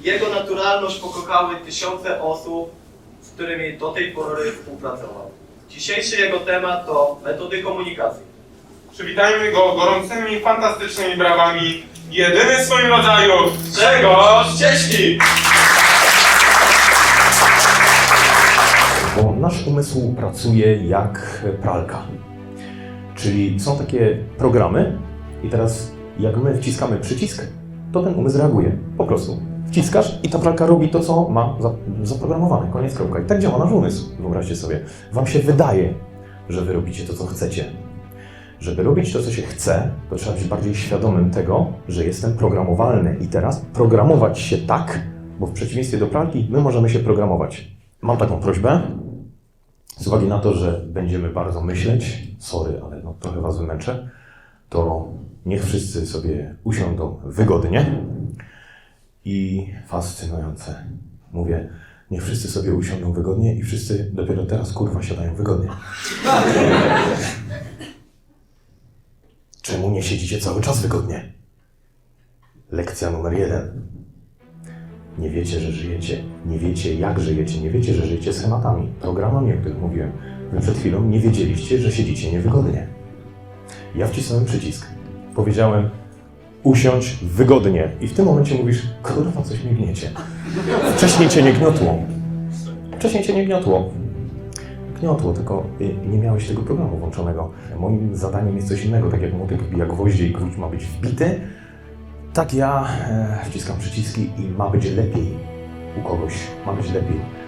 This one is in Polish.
Jego naturalność pokochały tysiące osób, z którymi do tej pory współpracował. Dzisiejszy jego temat to metody komunikacji. Przywitajmy go gorącymi, fantastycznymi brawami. Jedyny w swoim rodzaju Grzegorz Cieśnik! Bo nasz umysł pracuje jak pralka. Czyli są takie programy i teraz jak my wciskamy przycisk, to ten umysł reaguje. Po prostu. Wciskasz i ta pralka robi to, co ma za- zaprogramowane. Koniec, kropka. I tak działa nasz umysł. Wyobraźcie sobie. Wam się wydaje, że wy robicie to, co chcecie. Żeby robić to, co się chce, to trzeba być bardziej świadomym tego, że jestem programowalny i teraz programować się tak, bo w przeciwieństwie do pralki, my możemy się programować. Mam taką prośbę, z uwagi na to, że będziemy bardzo myśleć, sorry, ale no, trochę Was wymęczę, to niech wszyscy sobie usiądą wygodnie i fascynujące. Mówię, niech wszyscy sobie usiądą wygodnie i wszyscy dopiero teraz kurwa siadają wygodnie. Czemu nie siedzicie cały czas wygodnie? Lekcja numer jeden. Nie wiecie, że żyjecie. Nie wiecie, jak żyjecie. Nie wiecie, że żyjecie schematami, programami, o których mówiłem. Wy przed chwilą nie wiedzieliście, że siedzicie niewygodnie. Ja wcisnąłem przycisk. Powiedziałem, usiądź wygodnie. I w tym momencie mówisz, kurwa, coś mnie gniecie. Wcześniej cię nie gniotło. Wcześniej cię nie gniotło. Gniotło, tylko y, nie miałeś tego programu włączonego. Moim zadaniem jest coś innego, tak jak młotek wbija gwoździe i gwóźdź ma być wbity, tak ja e, wciskam przyciski i ma być lepiej u kogoś, ma być lepiej.